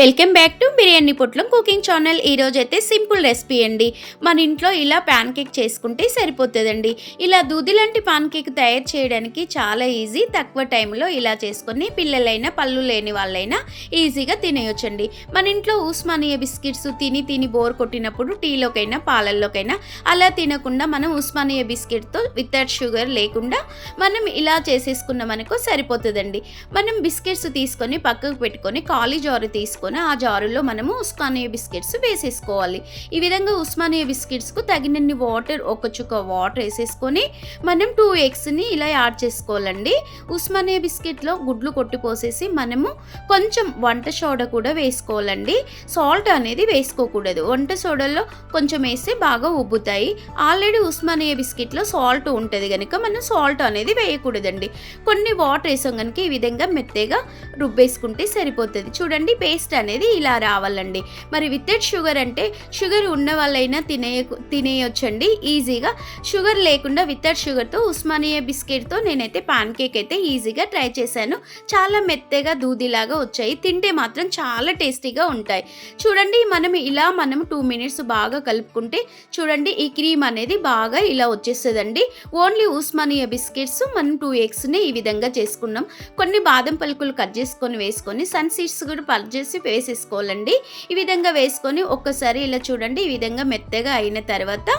Welcome back to biryani పొట్లం cooking channel. ఈరోజు అయితే సింపుల్ రెసిపీ అండి. మన ఇంట్లో ఇలా ప్యాన్ కేక్ చేసుకుంటే సరిపోతుందండి. ఇలా దూది లాంటి పాన్ కేక్ తయారు చేయడానికి చాలా ఈజీ తక్కువ టైంలో ఇలా చేసుకొని పిల్లలైనా పళ్ళు లేని వాళ్ళైనా ఈజీగా తినేయొచ్చండి. మన ఇంట్లో ఉస్మానియా బిస్కెట్స్ తిని తిని బోర్ కొట్టినప్పుడు టీలోకైనా పాలల్లోకైనా అలా తినకుండా మనం ఉస్మానియా బిస్కెట్తో వితౌట్ షుగర్ లేకుండా మనం ఇలా చేసేసుకున్నామనుకో సరిపోతుందండి. మనం బిస్కెట్స్ తీసుకొని పక్కకు పెట్టుకొని ఖాళీ జారు తీసుకొని ఆ జారులో మనము ఉస్మానియా బిస్కెట్స్ వేసేసుకోవాలి. ఈ విధంగా ఉస్మానియా బిస్కెట్స్కు తగినన్ని వాటర్ ఒక చుక్క వాటర్ వేసేసుకొని మనం టూ ఎగ్స్ని ఇలా యాడ్ చేసుకోవాలండి. ఉస్మానియా బిస్కెట్లో గుడ్లు కొట్టిపోసేసి మనము కొంచెం వంట సోడా కూడా వేసుకోవాలండి. సాల్ట్ అనేది వేసుకోకూడదు. వంట సోడాలో కొంచెం వేస్తే బాగా ఉబ్బుతాయి. ఆల్రెడీ ఉస్మానియా బిస్కెట్లో సాల్ట్ ఉంటుంది కనుక మనం సాల్ట్ అనేది వేయకూడదండి. కొన్ని వాటర్ వేసాం కనుక ఈ విధంగా మెత్తగా రుబ్బేసుకుంటే సరిపోతుంది. చూడండి పేస్ట్ అనేది ఇలా రావాలండి. మరి వితౌట్ షుగర్ అంటే షుగర్ ఉన్న వాళ్ళైనా తినేయ తినేయొచ్చండి. ఈజీగా షుగర్ లేకుండా వితౌట్ షుగర్తో ఉస్మానియా బిస్కెట్తో నేనైతే పాన్ కేక్ అయితే ఈజీగా ట్రై చేశాను. చాలా మెత్తగా దూదిలాగా వచ్చాయి. తింటే మాత్రం చాలా టేస్టీగా ఉంటాయి. చూడండి మనం ఇలా మనం టూ మినిట్స్ బాగా కలుపుకుంటే చూడండి ఈ క్రీమ్ అనేది బాగా ఇలా వచ్చేస్తుందండి. ఓన్లీ ఉస్మానియా బిస్కెట్స్ మనం టూ ఎగ్స్ని ఈ విధంగా చేసుకున్నాం. కొన్ని బాదం పలుకులు కట్ చేసుకొని వేసుకొని సన్ సీడ్స్ కూడా పర్చేసి చేసి వేసేసుకోవాలండి. ఈ విధంగా వేసుకొని ఒక్కసారి ఇలా చూడండి ఈ విధంగా మెత్తగా అయిన తర్వాత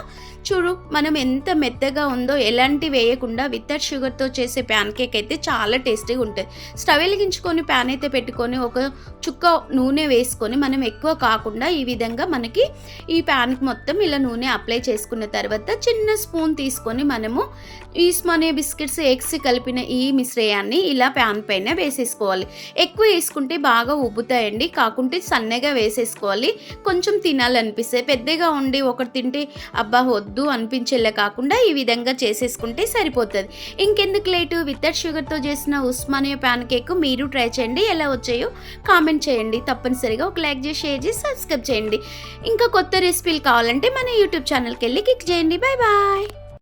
చూడు మనం ఎంత మెత్తగా ఉందో ఎలాంటి వేయకుండా వితౌట్ షుగర్తో చేసే ప్యాన్ కేక్ అయితే చాలా టేస్టీగా ఉంటుంది. స్టవ్ వెలిగించుకొని ప్యాన్ అయితే పెట్టుకొని ఒక చుక్క నూనె వేసుకొని మనం ఎక్కువ కాకుండా ఈ విధంగా మనకి ఈ ప్యాన్కి మొత్తం ఇలా నూనె అప్లై చేసుకున్న తర్వాత చిన్న స్పూన్ తీసుకొని మనము ఈ స్మనే బిస్కెట్స్ ఎగ్స్ కలిపిన ఈ మిశ్రయాన్ని ఇలా ప్యాన్ పైన వేసేసుకోవాలి. ఎక్కువ వేసుకుంటే బాగా ఉబ్బుతాయండి. కాకుంటే సన్నగా వేసేసుకోవాలి. కొంచెం తినాలనిపిస్తే పెద్దగా ఉండి ఒకటి తింటే అబ్బా వద్దు అనిపించేలా కాకుండా ఈ విధంగా చేసేసుకుంటే సరిపోతుంది. ఇంకెందుకు లేటు? వితౌట్ షుగర్తో చేసిన ఉస్మానియా ప్యాన్ కేక్ మీరు ట్రై చేయండి. ఎలా వచ్చాయో కామెంట్ చేయండి. తప్పనిసరిగా ఒక లైక్ చేసి షేర్ చేసి సబ్స్క్రైబ్ చేయండి. ఇంకా కొత్త రెసిపీలు కావాలంటే మన యూట్యూబ్ ఛానల్కి వెళ్ళి క్లిక్ చేయండి. Bye bye.